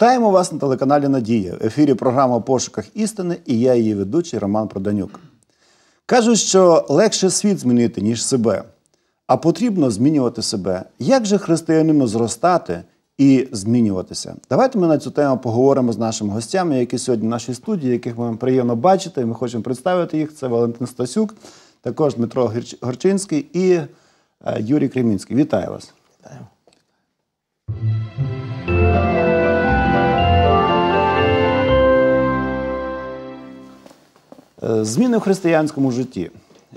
Вітаємо вас на телеканалі Надія. В ефірі програма «В пошуках істини і я її ведучий Роман Проданюк. Кажуть, що легше світ змінити, ніж себе, а потрібно змінювати себе. Як же християнину зростати і змінюватися? Давайте ми на цю тему поговоримо з нашими гостями, які сьогодні в нашій студії, яких ми приємно бачити. Ми хочемо представити їх. Це Валентин Стасюк, також Дмитро Горчинський і е, Юрій Кремінський. Вітаю вас. Зміни в християнському житті.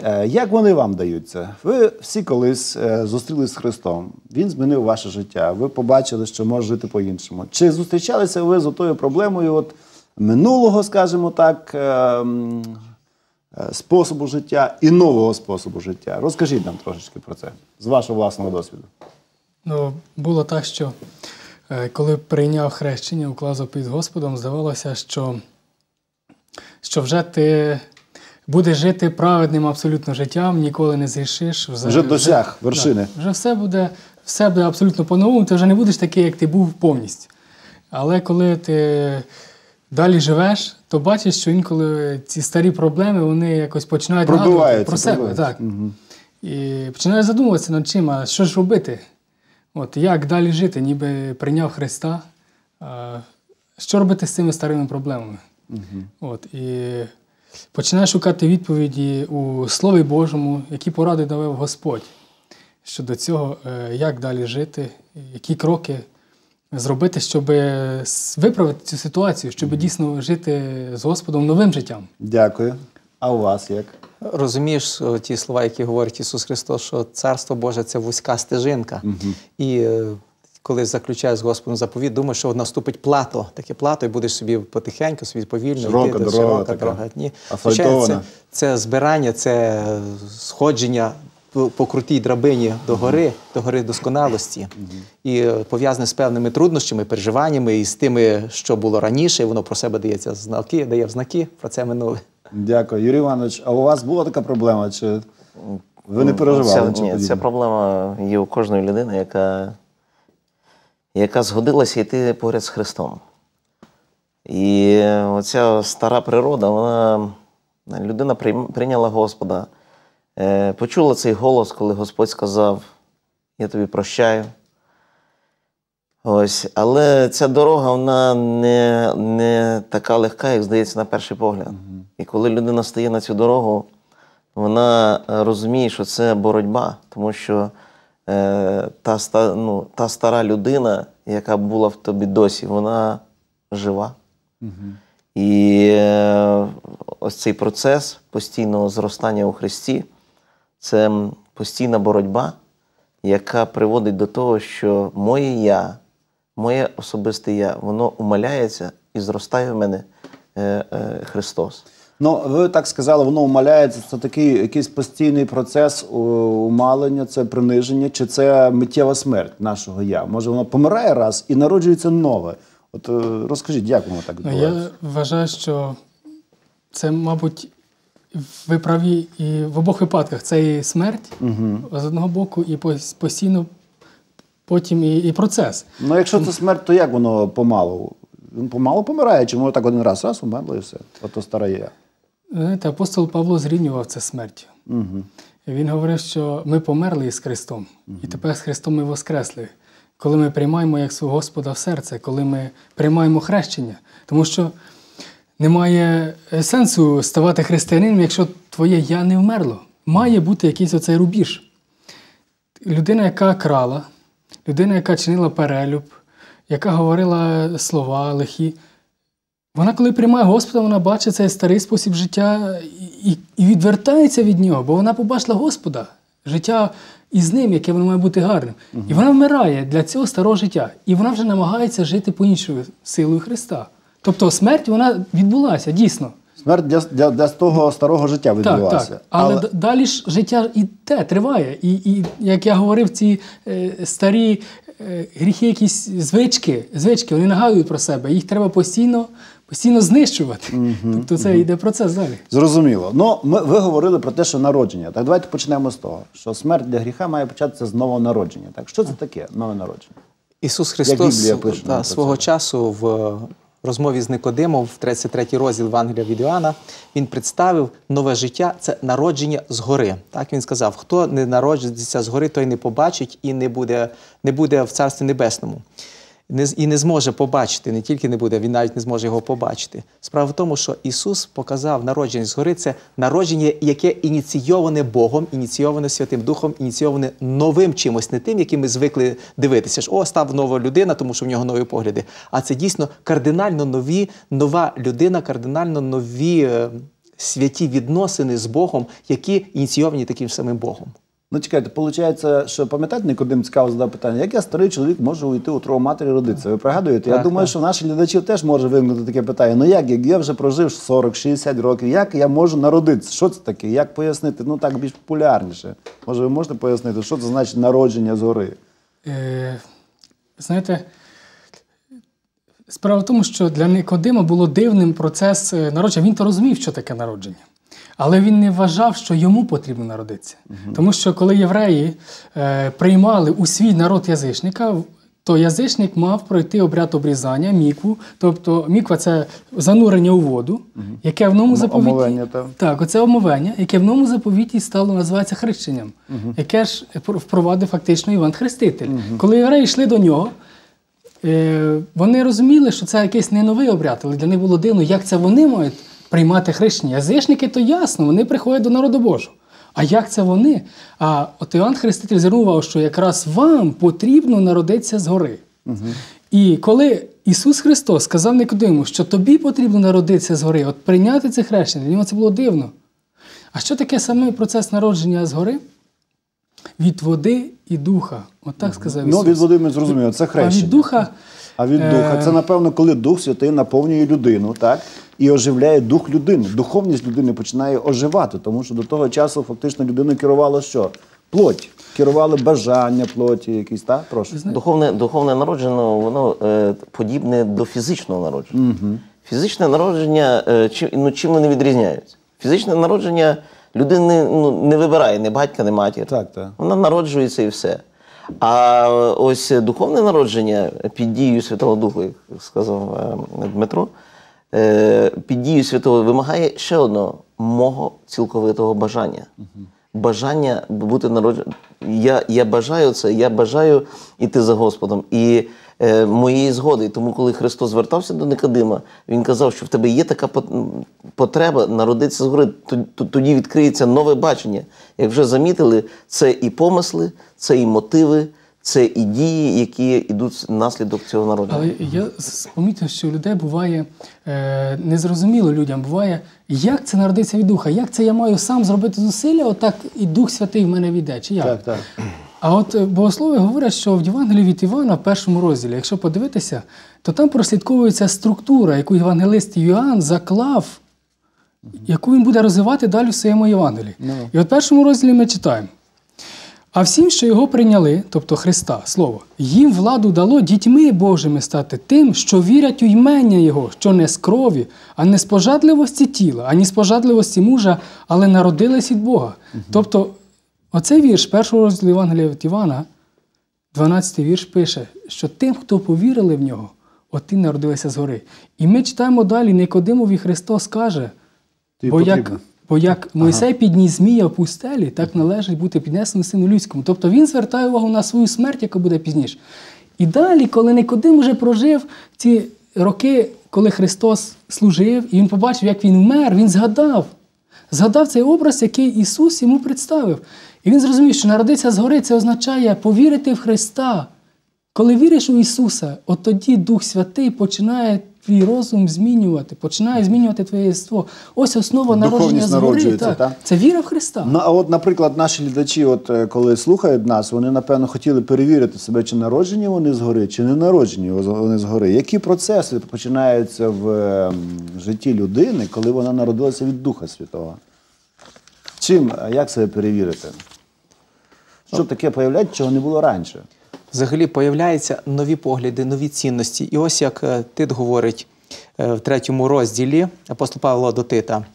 Е, Як вони вам даються? Ви всі колись е, зустрілись з Христом. Він змінив ваше життя. Ви побачили, що може жити по-іншому. Чи зустрічалися ви з отою проблемою от минулого, скажімо так, е, е, способу життя і нового способу життя? Розкажіть нам трошечки про це з вашого власного досвіду. Ну, було так, що е, коли прийняв хрещення, уклав запит з Господом, здавалося, що, що вже ти будеш жити праведним абсолютно життям, ніколи не зрішиш. Вже досяг вершини. Да, вже все буде, все буде абсолютно по-новому, ти вже не будеш такий, як ти був повністю. Але коли ти далі живеш, то бачиш, що інколи ці старі проблеми вони якось починають нагадувати про себе. Так. І починаєш задумуватися над чим, а що ж робити? От як далі жити, ніби прийняв Христа. Що робити з цими старими проблемами? От, і починаєш шукати відповіді у Слові Божому, які поради давав Господь щодо цього, е, як далі жити, які кроки зробити, щоб виправити цю ситуацію, щоб дійсно жити з Господом новим життям. Дякую. А у вас як? Розумієш ті слова, які говорить Ісус Христос, що Царство Боже це вузька стежинка. І е, коли заключаєш з Господом заповіт, думаєш, що наступить плато, таке плато, і будеш собі потихеньку, собі повільно Широка йти, дорога широка така, дорога. Ні. Звичайно, Це, це збирання, це сходження по, по крутій драбині до гори, до гори досконалості. І е, пов'язане з певними труднощами, переживаннями і з тими, що було раніше, воно про себе дається знаки, дає в знаки про це минуле. Дякую. Юрій Іванович, а у вас була така проблема? Чи ви не Ну, переживали? Ця, ні, ця проблема є у кожної людини, яка, яка згодилася йти поряд з Христом. І оця стара природа, вона людина прийняла Господа, е, почула цей голос, коли Господь сказав: Я тобі прощаю. Ось, але ця дорога вона не, не така легка, як здається, на перший погляд. І коли людина стає на цю дорогу, вона розуміє, що це боротьба, тому що та, ну, та стара людина, яка була в тобі досі, вона жива. І е, ось цей процес постійного зростання у Христі це постійна боротьба, яка приводить до того, що моє я, моє особисте я, воно умаляється і зростає в мене е, е, Христос. Ну, ви так сказали, воно умаляється. Це такий якийсь постійний процес умалення, це приниження, чи це миттєва смерть нашого я? Може, воно помирає раз і народжується нове. От е, розкажіть, як воно так Ну, відбувається? я вважаю, що це, мабуть, ви праві і в обох випадках це і смерть з одного боку, і постійно потім і, і процес. Ну, якщо це смерть, то як воно помалу? Він помалу помирає, чи воно так один раз, раз умерло і все. Ото старе я. Знаєте, апостол Павло зрівнював це смертю. Угу. Він говорив, що ми померли із Христом, і тепер з Христом ми воскресли. Коли ми приймаємо як свого Господа в серце, коли ми приймаємо хрещення. Тому що немає е, сенсу ставати християнином, якщо твоє я не вмерло. Має бути якийсь оцей рубіж. Людина, яка крала, людина, яка чинила перелюб, яка говорила слова лихі, вона, коли приймає Господа, вона бачить цей старий спосіб життя і, і, і відвертається від нього, бо вона побачила Господа, життя із ним, яке воно має бути гарним. І вона вмирає для цього старого життя. І вона вже намагається жити по іншою силою Христа. Тобто смерть вона відбулася дійсно. Смерть для, для, для того старого життя Так, відбулася. так. Але, д- далі ж життя іде, триває. І, і як я говорив, ці е, старі е, гріхи, якісь звички, звички, вони нагадують про себе. Їх треба постійно, постійно знищувати. тобто це йде процес далі. Зрозуміло. Ну, ми, ви говорили про те, що народження. Так давайте почнемо з того, що смерть для гріха має початися з нового народження. Так, що це таке нове народження? Ісус Христос Біблія пише та, свого часу в розмові з Никодимом, в 33 розділ Евангелія від Іоанна, він представив нове життя це народження згори. Так він сказав: хто не народжується згори, той не побачить і не буде, не буде в Царстві Небесному. Не, і не зможе побачити, не тільки не буде, він навіть не зможе його побачити. Справа в тому, що Ісус показав народження згори це народження, яке ініційоване Богом, ініційоване Святим Духом, ініційоване новим чимось, не тим, яким ми звикли дивитися. Ж, О, став нова людина, тому що в нього нові погляди. А це дійсно кардинально нові, нова людина, кардинально нові е, святі відносини з Богом, які ініційовані таким самим Богом. Ну, чекайте, виходить, що пам'ятаєте, Никодим цікаво задав питання, як я старий чоловік можу уйти у трову матері родитися? Ви пригадуєте? я думаю, так. що в наших глядачів теж може виникнути таке питання. Ну як, як я вже прожив 40-60 років, як я можу народитися? Що це таке? Як пояснити? Ну так більш популярніше. Може, ви можете пояснити, що це значить народження згори? Е, знаєте, справа в тому, що для Никодима було дивним процес е, народження. Він то розумів, що таке народження. Але він не вважав, що йому потрібно народитися. Тому що коли євреї е, приймали у свій народ язичника, то язичник мав пройти обряд обрізання, мікву. Тобто міква це занурення у воду, яке в новому заповіті. так. Так, оце омовення, яке в новому заповіті стало називається хрещенням, яке ж впровадив фактично Іван Хреститель. Коли євреї йшли до нього, е, вони розуміли, що це якийсь не новий обряд, але для них було дивно, як це вони мають приймати хрещення. Язичники то ясно, вони приходять до народу Божого. А як це вони? А от Іван Хреститель звернув увагу, що якраз вам потрібно народитися згори. І коли Ісус Христос сказав Никодиму, що тобі потрібно народитися згори, от прийняти це хрещення, для нього це було дивно. А що таке саме процес народження згори? Від води і духа. От так сказав Ну, від води ми зрозуміли, це А хрещення. від духа А від Е, духа це напевно, коли Дух Святий наповнює людину, так? І оживляє дух людини. Духовність людини починає оживати, тому що до того часу фактично людину керувало що? Плоть. Керували бажання плоті, якісь, так? Прошу. Духовне, духовне народження, воно е, подібне до фізичного народження. Фізичне народження, е, чи, ну, чим вони відрізняються? Фізичне народження людини ну, не вибирає ні батька, ні матір. Так, так. Вона народжується і все. А ось духовне народження під дією Святого Духу, як сказав е, Дмитро, е, під дією Святого вимагає ще одного мого цілковитого бажання. Бажання бути народженим. Я, я бажаю це, я бажаю іти за Господом. І моєї згоди. Тому, коли Христос звертався до Никодима, Він казав, що в тебе є така пот- потреба народитися згори. Тоді відкриється нове бачення. Як вже замітили, це і помисли, це і мотиви, це і дії, які йдуть внаслідок цього народження. Але я помітив, що у людей буває е, незрозуміло людям, буває, як це народиться від духа, як це я маю сам зробити зусилля, отак і Дух Святий в мене війде. Чи як? Так, так. А от е, богослови говорять, що в Євангелії від Івана, в першому розділі, якщо подивитися, то там прослідковується структура, яку євангелист Йоанн заклав, яку він буде розвивати далі в своєму Євангелії. І от в першому розділі ми читаємо. А всім, що його прийняли, тобто Христа, Слово, їм владу дало дітьми Божими стати тим, що вірять у ймення Його, що не з крові, а не з пожадливості тіла, ані з пожадливості мужа, але народились від Бога. Тобто, оцей вірш першого розділу Євангелія від Івана, 12 вірш пише, що тим, хто повірили в нього, от ті народилися згори. І ми читаємо далі, Никодимові Христос каже, бо як, бо як Мойсей підніс змія в пустелі, так належить бути піднесеним сину людському. Тобто він звертає увагу на свою смерть, яка буде пізніше. І далі, коли Никодим вже прожив ці роки, коли Христос служив, і він побачив, як він вмер, він згадав. Згадав цей образ, який Ісус йому представив. І він зрозумів, що народитися згори це означає повірити в Христа. Коли віриш у Ісуса, от тоді Дух Святий починає твій розум змінювати, починає змінювати твоє єство. Ось основа народження згори. Так. так? Це віра в Христа. Ну, а от, наприклад, наші глядачі, от е, коли слухають нас, вони напевно хотіли перевірити себе, чи народжені вони згори, чи не народжені вони згори. Які процеси починаються в е, житті людини, коли вона народилася від Духа Святого? Чим, е, як себе перевірити? Що таке появляється, чого не було раніше? Взагалі появляються нові погляди, нові цінності. І ось як е, Тит говорить е, в третьому розділі апостол Павло до Тита: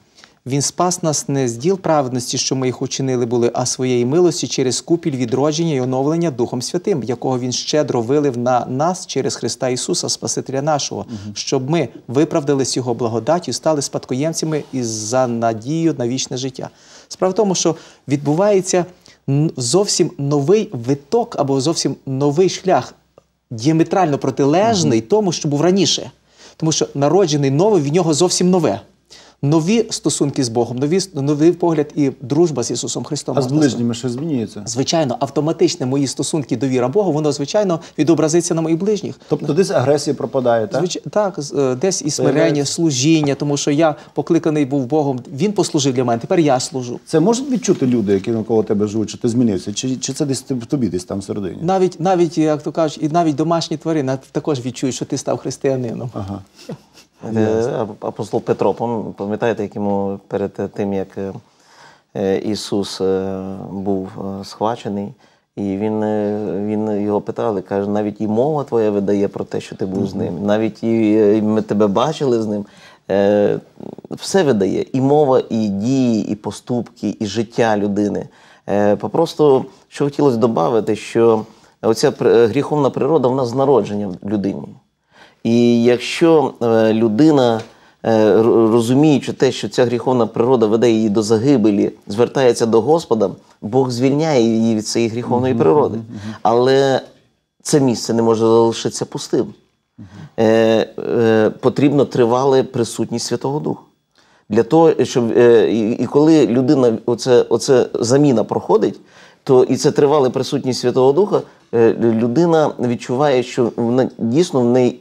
Він спас нас не з діл праведності, що ми їх учинили були, а своєї милості через купіль відродження і оновлення Духом Святим, якого Він щедро вилив на нас через Христа Ісуса, Спасителя нашого, щоб ми виправдались Його благодаттю, стали спадкоємцями і за надію на вічне життя. Справа в тому, що відбувається зовсім новий виток або зовсім новий шлях, діаметрально протилежний тому, що був раніше. Тому що народжений новий в нього зовсім нове. Нові стосунки з Богом, нові, новий погляд і дружба з Ісусом Христом. А з ближніми щось змінюється? Звичайно, автоматичне мої стосунки довіра Богу, воно звичайно відобразиться на моїх ближніх. Тобто десь агресія пропадає, так? Звич... Так, е, десь і смирення, служіння, тому що я покликаний був Богом. Він послужив для мене, тепер я служу. Це можуть відчути люди, які навколо тебе живуть, що ти змінився? Чи, чи це десь в тобі десь там всередині? Навіть, навіть, як то кажуть, і навіть домашні тварини також відчують, що ти став християнином. Ага. Е, Апостол Петро, пам- пам'ятаєте, як йому перед тим, як е, е, Ісус е, був е, схвачений, і він, е, він його питали, каже, навіть і мова твоя видає про те, що ти був з ним, навіть і е, ми тебе бачили з ним. Е, Все видає, і мова, і дії, і поступки, і життя людини. Е, Попросту, що хотілося додати, що оця гріховна природа вона з народження в людині. І якщо е, людина, е, розуміючи те, що ця гріховна природа веде її до загибелі, звертається до Господа, Бог звільняє її від цієї гріховної природи. Але це місце не може залишитися пустим. Е, е, потрібно тривале присутність Святого Духа. Для того, щоб е, і, коли людина, оце, оце заміна проходить, то і це тривале присутність Святого Духа, е, людина відчуває, що вона дійсно в неї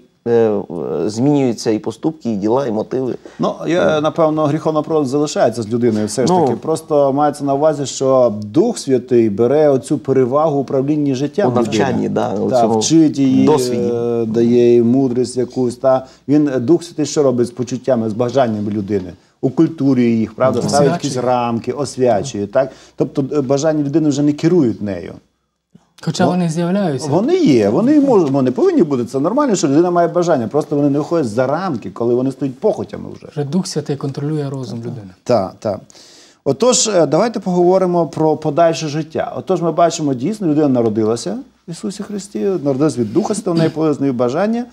змінюються і поступки, і діла, і мотиви. Ну, я, напевно, гріховна природа залишається з людиною все ж Ну. таки. Просто мається на увазі, що Дух Святий бере оцю перевагу управлінні життям. У навчанні, да, у та, вчить її, досвіді. е, дає їй мудрість якусь. Та. Він, е, Дух Святий, що робить з почуттями, з бажаннями людини? Укультурює їх, правда, ставить якісь рамки, освячує. Так? Тобто е, бажання людини вже не керують нею. Хоча вони з'являються. Вони є, вони можуть, вони повинні бути. Це нормально, що людина має бажання. Просто вони не виходять за рамки, коли вони стоять похотями вже. Вже Дух Святий контролює розум людини. Так, так. Отож, е, давайте поговоримо про подальше життя. Отож, ми бачимо, дійсно, людина народилася в Ісусі Христі, народилася від Духа Святого, в неї нові бажання.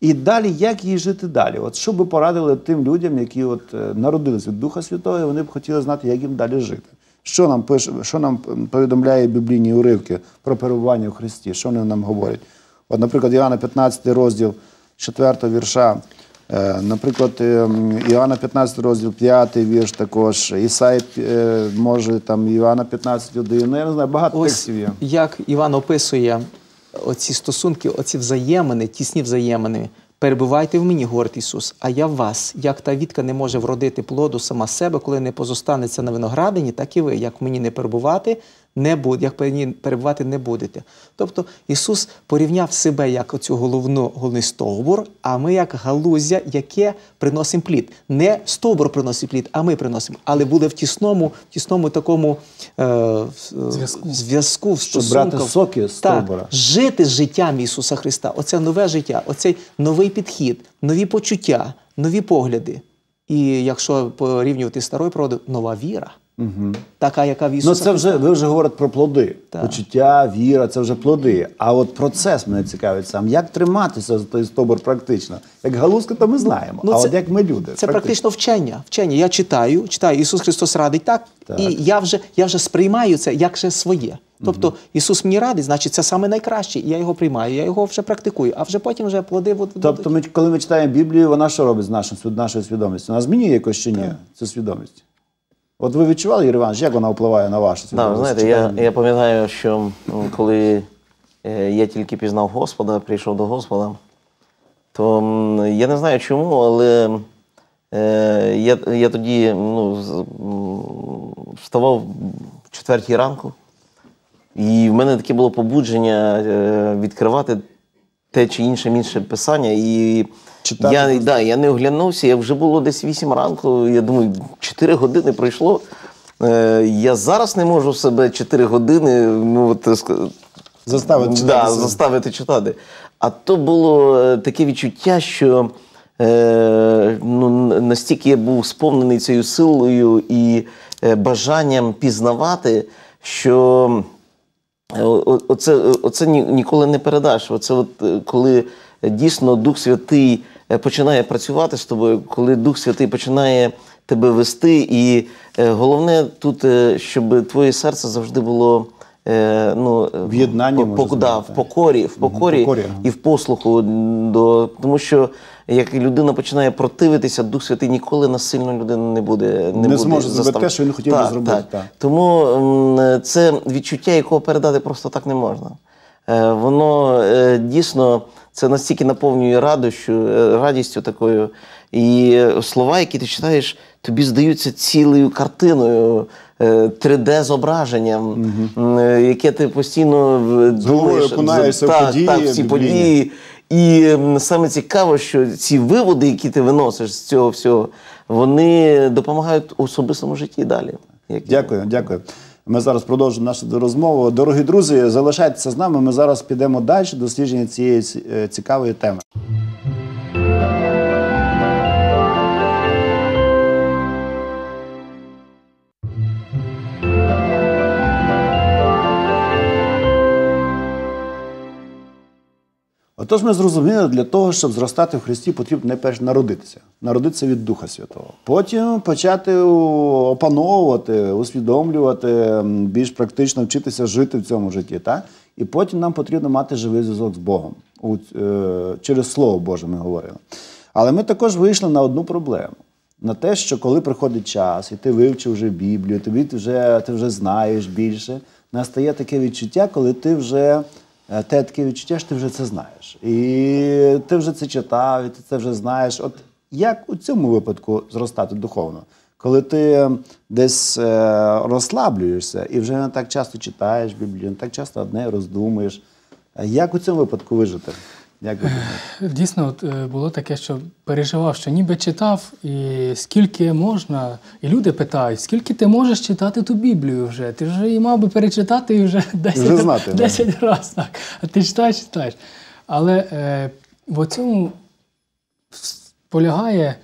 І далі, як їй жити далі? От що би порадили тим людям, які от е, народились від Духа Святого, і вони б хотіли знати, як їм далі жити. Що нам пише, що нам повідомляє біблійні уривки про перебування в Христі? Що вони нам говорять? От, наприклад, Іоанна 15 розділ 4 вірша. Е, Наприклад, е, Іоанна 15 розділ 5 вірш також, Ісай е, може там Іоанна 15 1. Ну, я не знаю, багато Ось текстів є. як Іван описує оці стосунки, оці взаємини, тісні взаємини. Перебувайте в мені, говорить Ісус, а я в вас. Як та вітка не може вродити плоду сама себе, коли не позостанеться на виноградині, так і ви. Як мені не перебувати, не буде, як мені перебувати не будете. Тобто Ісус порівняв себе як оцю головну головний стовбур, а ми як галузя, яке приносимо плід. Не стовбур приносить плід, а ми приносимо. Але буде в тісному, в тісному такому е, Зв'язку. зв'язку, в стосунках. брати соки з Так, стовбура. жити з життям Ісуса Христа. Оце нове життя, оцей новий підхід, нові почуття, нові погляди. І якщо порівнювати з старою природою, нова віра. Угу. Така, яка в Ісуса Ну, це вже ви вже говорите про плоди. Так. Почуття, віра, це вже плоди. А от процес мене цікавить сам. Як триматися за той стобор практично? Як галузка, то ми знаємо. а от як ми люди? Ну, Це практично вчення. вчення. Я читаю, читаю, Ісус Христос радить так, Так. і я вже, я вже сприймаю це як же своє. Тобто Ісус мені радить, значить, це саме найкраще. і Я його приймаю, я його вже практикую, а вже потім вже плоди будуть. Тобто, ми, коли ми читаємо Біблію, вона що робить з нашим, нашою свідомістю? Вона змінює якось чи ні цю свідомість? От ви відчували, Юрій Іванович, як вона впливає на вашу ви знаєте, я, я пам'ятаю, що коли е, я тільки пізнав Господа, прийшов до Господа, то я не знаю чому, але е, я, я тоді ну, вставав в четвертій ранку, і в мене таке було побудження е, відкривати те чи інше інше писання. І Читати я, да, я не оглянувся, я вже було десь 8 ранку. Я думаю, 4 години пройшло. Е, я зараз не можу себе 4 години ну, от, Заставити читати да, заставити читати. А то було е, таке відчуття, що е, ну, настільки я був сповнений цією силою і е, бажанням пізнавати, що Е, Оце, оце ні- ніколи не передаш. Оце от, е, коли дійсно Дух Святий е, починає працювати з тобою, коли Дух Святий починає тебе вести. І е, головне тут, е, щоб твоє серце завжди було. Ну, В єднанні, по- да, в покорі, в покорі, покорі, і в послуху до тому, що як людина починає противитися, Дух Святий ніколи насильно людину не буде не, Не буде зможе зробити те, що він хотів би зробити, так. так. Тому це відчуття, якого передати просто так не можна. Воно дійсно це настільки наповнює радощу, е, радістю такою. І е, слова, які ти читаєш, тобі здаються цілою картиною, 3D-зображенням, яке ти постійно думаєш, в так, події так, в ці біблійні. події. І саме цікаво, що ці виводи, які ти виносиш з цього всього, вони допомагають у особистому житті далі. Як- Дякую, дякую. Ми зараз продовжимо нашу розмову. Дорогі друзі, залишайтеся з нами. Ми зараз підемо далі дослідження цієї е, цікавої теми. Отож, ми зрозуміли, для того, щоб зростати в Христі, потрібно найперше народитися, народитися від Духа Святого. Потім почати опановувати, усвідомлювати, більш практично вчитися жити в цьому житті. Так? І потім нам потрібно мати живий зв'язок з Богом. Е, Через Слово Боже ми говоримо. Але ми також вийшли на одну проблему. На те, що коли приходить час, і ти вивчив вже Біблію, тобі ти вже, ти вже знаєш більше, настає таке відчуття, коли ти вже те таке відчуття, що ти вже це знаєш. І ти вже це читав, і ти це вже знаєш. От як у цьому випадку зростати духовно? Коли ти десь е, розслаблюєшся і вже не так часто читаєш Біблію, не так часто одне роздумуєш. Е, Як у цьому випадку вижити? Як ви? Дійсно, от, е, було таке, що переживав, що ніби читав, і скільки можна. І люди питають, скільки ти можеш читати ту Біблію вже? Ти вже її мав би перечитати і вже 10, Вже знати, 10 разів. Так. А ти читаєш, читаєш. Але е, в цьому полягає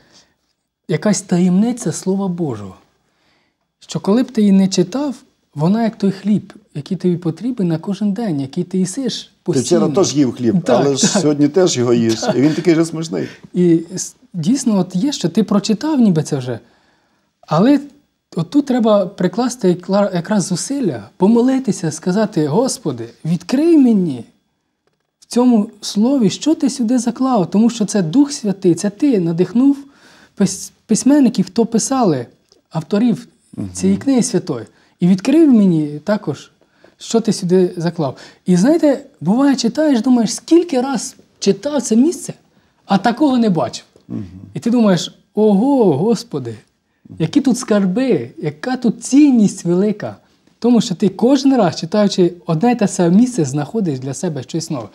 якась таємниця Слова Божого. Що коли б ти її не читав, вона як той хліб, який тобі потрібен на кожен день, який ти їсиш Ти вчора теж їв хліб, Так, але ж так. сьогодні теж його їш. І він такий же смачний. І дійсно, от є, що ти прочитав ніби це вже. Але от тут треба прикласти якраз зусилля, помолитися, сказати: Господи, відкрий мені в цьому слові, що ти сюди заклав, тому що це Дух Святий, це ти надихнув письменників, хто писали, авторів цієї книги святої. І відкрив мені також, що ти сюди заклав. І знаєте, буває, читаєш, думаєш, скільки раз читав це місце, а такого не бачив. І ти думаєш, ого, Господи, які тут скарби, яка тут цінність велика. Тому що ти кожен раз, читаючи одне те саме місце, знаходиш для себе щось нове.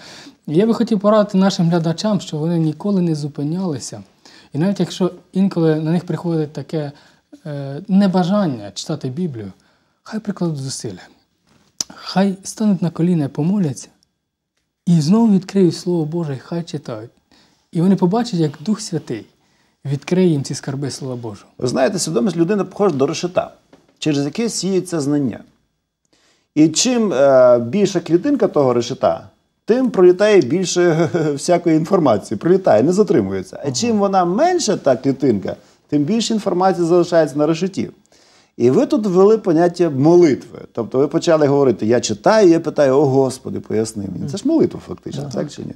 І я би хотів порадити нашим глядачам, що вони ніколи не зупинялися. І навіть якщо інколи на них приходить таке е, небажання читати Біблію, хай прикладуть зусилля. Хай стануть на коліна помоляться, і знову відкриють Слово Боже, і хай читають. І вони побачать, як Дух Святий відкриє їм ці скарби Слова Божого. Ви знаєте, свідомість людини похожа до решета, через яке сіється знання. І чим е, більша клітинка того решета, тим пролітає більше всякої інформації. Пролітає, не затримується. А чим вона менша, та клітинка, тим більше інформації залишається на решеті. І ви тут ввели поняття молитви. Тобто ви почали говорити: я читаю, я питаю, о Господи, поясни мені. Це ж молитва, фактично, так чи ні?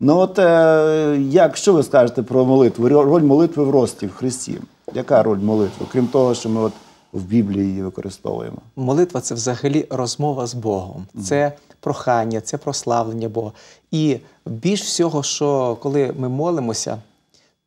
Ну от е, як що ви скажете про молитву? Роль молитви в рості в Христі. Яка роль молитви? Крім того, що ми от в Біблії її використовуємо. Молитва це взагалі розмова з Богом, це прохання, це прославлення Бога. І більш всього, що коли ми молимося,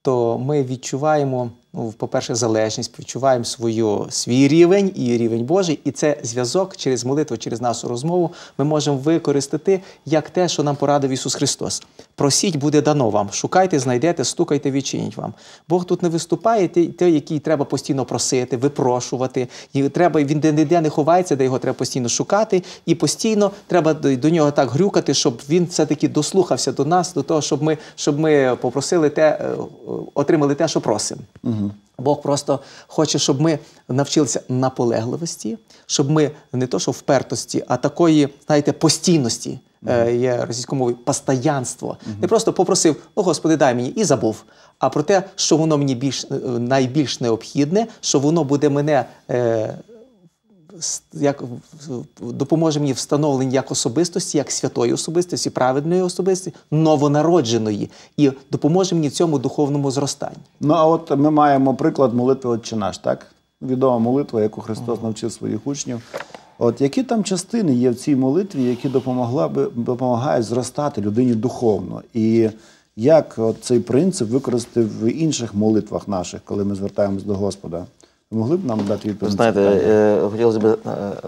то ми відчуваємо ну, по-перше, залежність, відчуваємо свою, свій рівень і рівень Божий. І це зв'язок через молитву, через нашу розмову ми можемо використати як те, що нам порадив Ісус Христос. Просіть, буде дано вам. Шукайте, знайдете, стукайте, відчинять вам. Бог тут не виступає, той, який треба постійно просити, випрошувати. І треба, він де не ховається, де його треба постійно шукати, і постійно треба до, нього так грюкати, щоб він все-таки дослухався до нас, до того, щоб ми, щоб ми попросили те, е, отримали те, що просимо. Бог просто хоче, щоб ми навчилися наполегливості, щоб ми не то, що впертості, а такої, знаєте, постійності. Е, Є російською мовою постоянство. Не просто попросив, ну Господи, дай мені і забув. А про те, що воно мені більш е, найбільш необхідне, що воно буде мене е, як допоможе мені в встановленні як особистості, як святої особистості, праведної особистості, новонародженої, і допоможе мені в цьому духовному зростанні. Ну а от ми маємо приклад молитви «Отче наш, так? Відома молитва, яку Христос навчив своїх учнів. От які там частини є в цій молитві, які допомогла би допомагають зростати людині духовно? І як от цей принцип використати в інших молитвах наших, коли ми звертаємось до Господа? Ви могли б нам дати відповідь? знаєте, е, хотілося б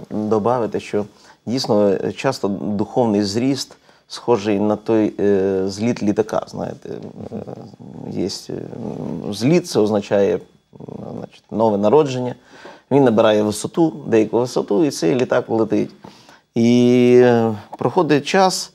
додати, що дійсно е, часто духовний зріст схожий на той е, зліт літака. Знаєте, Е, є е, зліт, це означає значить, нове народження. Він набирає висоту, деяку висоту, і цей літак летить. І е, проходить час,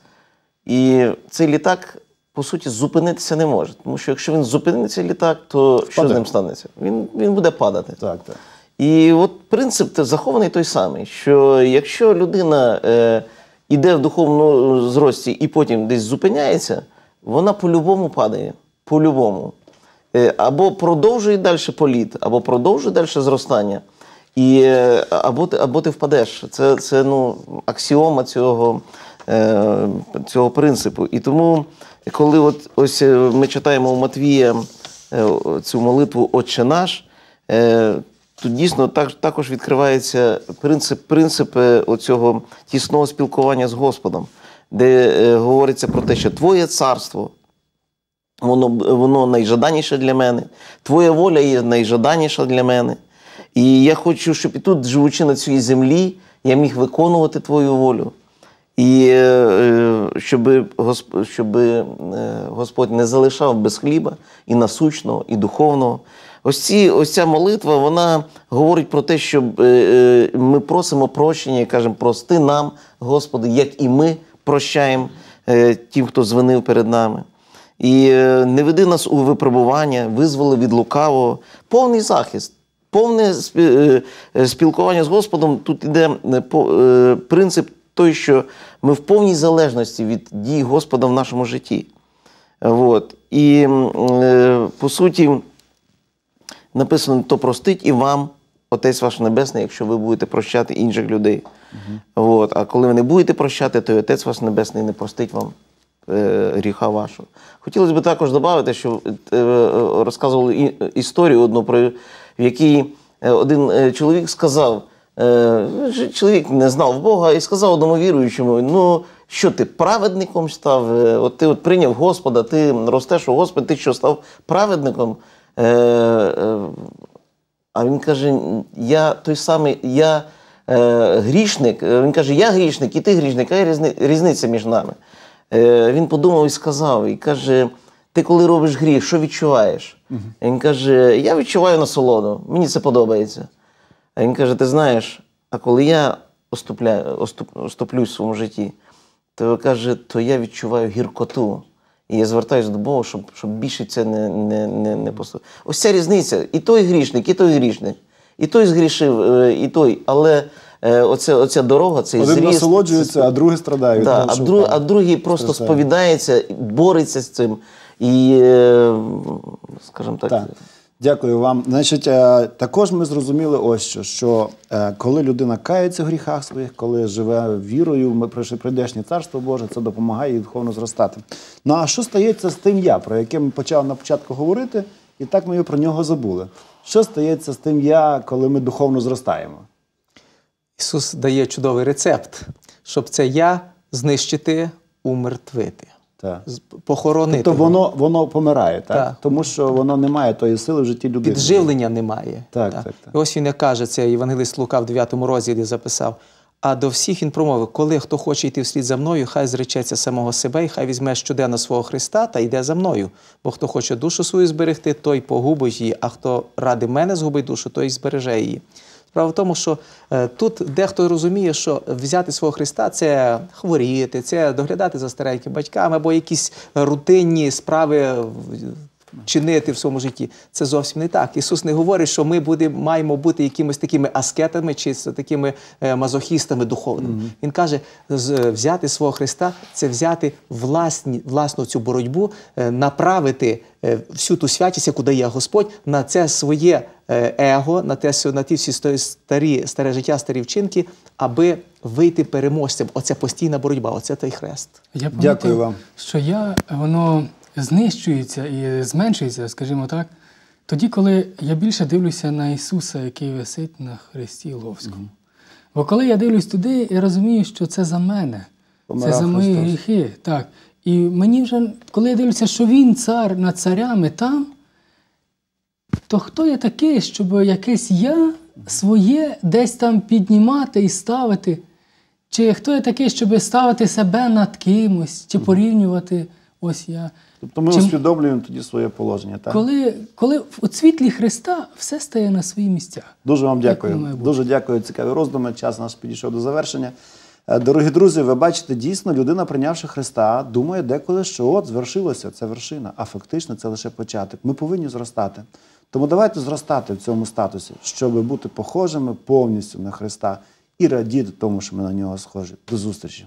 і цей літак, по суті, зупинитися не може. Тому що якщо він зупинить цей літак, то що з ним станеться? Він, він буде падати. Так, так. І от принцип захований той самий, що якщо людина е, іде в духовному зрості і потім десь зупиняється, вона по-любому падає. По-любому. Е, або продовжує далі політ, або продовжує далі зростання. І, е, або, ти, або ти впадеш. Це, це ну, аксіома цього, е, цього принципу. І тому, коли от ось е, ми читаємо у Матвія е, цю молитву Отче наш, е, тут дійсно так, також відкривається принцип, принцип оцього тісного спілкування з Господом, де говориться про те, що Твоє царство воно, воно найжаданіше для мене, твоя воля є найжаданіша для мене. І я хочу, щоб і тут, живучи на цій землі, я міг виконувати твою волю. І е, щоб, щоб е, Господь не залишав без хліба і насущного, і духовного. Ось, ці, ось ця молитва вона говорить про те, що е, ми просимо прощення і кажемо, прости нам, Господи, як і ми прощаємо тим, хто звинив перед нами. І не веди нас у випробування, визволи від лукавого, повний захист, повне спі- спілкування з Господом. Тут іде принцип той, що ми в повній залежності від дій Господа в нашому житті. От. І е, по суті, написано: то простить і вам, Отець ваш Небесний, якщо ви будете прощати інших людей. От. А коли ви не будете прощати, то і Отець ваш Небесний не простить вам е, гріха вашого. Хотілося б також додати, що е, розказували історію одну, про, в якій один чоловік сказав, чоловік не знав Бога і сказав одному віруючому: ну, що ти праведником став? Е, От ти от прийняв Господа, ти ростеш у Господа, ти що став праведником? Е, е, а він каже: я той самий, я е, грішник. Е, Він каже, я грішник, і ти грішник, а є різни, різниця між нами. Е, він подумав і сказав, і каже: ти коли робиш гріх, що відчуваєш? Він каже: Я відчуваю насолоду, мені це подобається. А він каже: Ти знаєш, а коли я оступляю, оступ, оступлюсь в своєму житті, то каже, то я відчуваю гіркоту. І я звертаюся до Бога, щоб, щоб більше це не, не, не, не поступ. Ось ця різниця. І той грішник, і той грішник. І той згрішив, е, і той. Але е, оце, оця дорога, цей Один зріст. насолоджується, а другий страдає. Да, а, друг, а другий просто Страждає. сповідається, бореться з цим. І, е, скажімо так, Так. Дякую вам. Значить, е, також ми зрозуміли ось що, що е, коли людина кається в гріхах своїх, коли живе вірою, ми прийдешнє царство Боже, це допомагає їй духовно зростати. Ну а що стається з тим я, про яке ми почали на початку говорити, і так ми про нього забули. Що стається з тим я, коли ми духовно зростаємо? Ісус дає чудовий рецепт, щоб це я знищити, умертвити. Так. похоронити. Тобто воно, воно помирає, так? Так. Тому що воно не має тої сили в житті людини. Підживлення немає. Так, так, так. І ось він як каже, це Євангелист Лука в 9 розділі записав. А до всіх він промовив, коли хто хоче йти вслід за мною, хай зречеться самого себе, і хай візьме щоденно свого Христа та йде за мною. Бо хто хоче душу свою зберегти, той погубить її, а хто ради мене згубить душу, той збереже її. Справа в тому, що е, тут дехто розуміє, що взяти свого Христа це хворіти, це доглядати за старенькими батьками або якісь рутинні справи чинити в своєму житті. Це зовсім не так. Ісус не говорить, що ми будемо, маємо бути якимись такими аскетами чи такими е, мазохістами духовними. Він каже, з- взяти свого Христа це взяти власні, власну цю боротьбу, е, направити е, всю ту святість, яку дає Господь, на це своє е, его, на, те, на ті всі старі, старе життя, старі вчинки, аби вийти переможцем. Оця постійна боротьба, оце той хрест. Я Дякую вам. що я, воно знищується і зменшується, скажімо так, тоді, коли я більше дивлюся на Ісуса, який висить на хресті Ловському. Бо коли я дивлюсь туди, я розумію, що це за мене, Помирав це за мої Христос. гріхи. Так. І мені вже, коли я дивлюся, що Він цар над царями там, то хто я такий, щоб якесь я своє десь там піднімати і ставити? Чи хто я такий, щоб ставити себе над кимось, чи порівнювати ось я? Тобто ми Чим- усвідомлюємо тоді своє положення. Так? Коли, коли у світлі Христа все стає на свої місця. Дуже вам дякую. Дуже дякую. Цікаві роздуми. Час наш підійшов до завершення. Е, Дорогі друзі, ви бачите, дійсно людина, прийнявши Христа, думає деколи, що от звершилося, це вершина, а фактично це лише початок. Ми повинні зростати. Тому давайте зростати в цьому статусі, щоб бути похожими повністю на Христа і радіти тому, що ми на нього схожі. До зустрічі.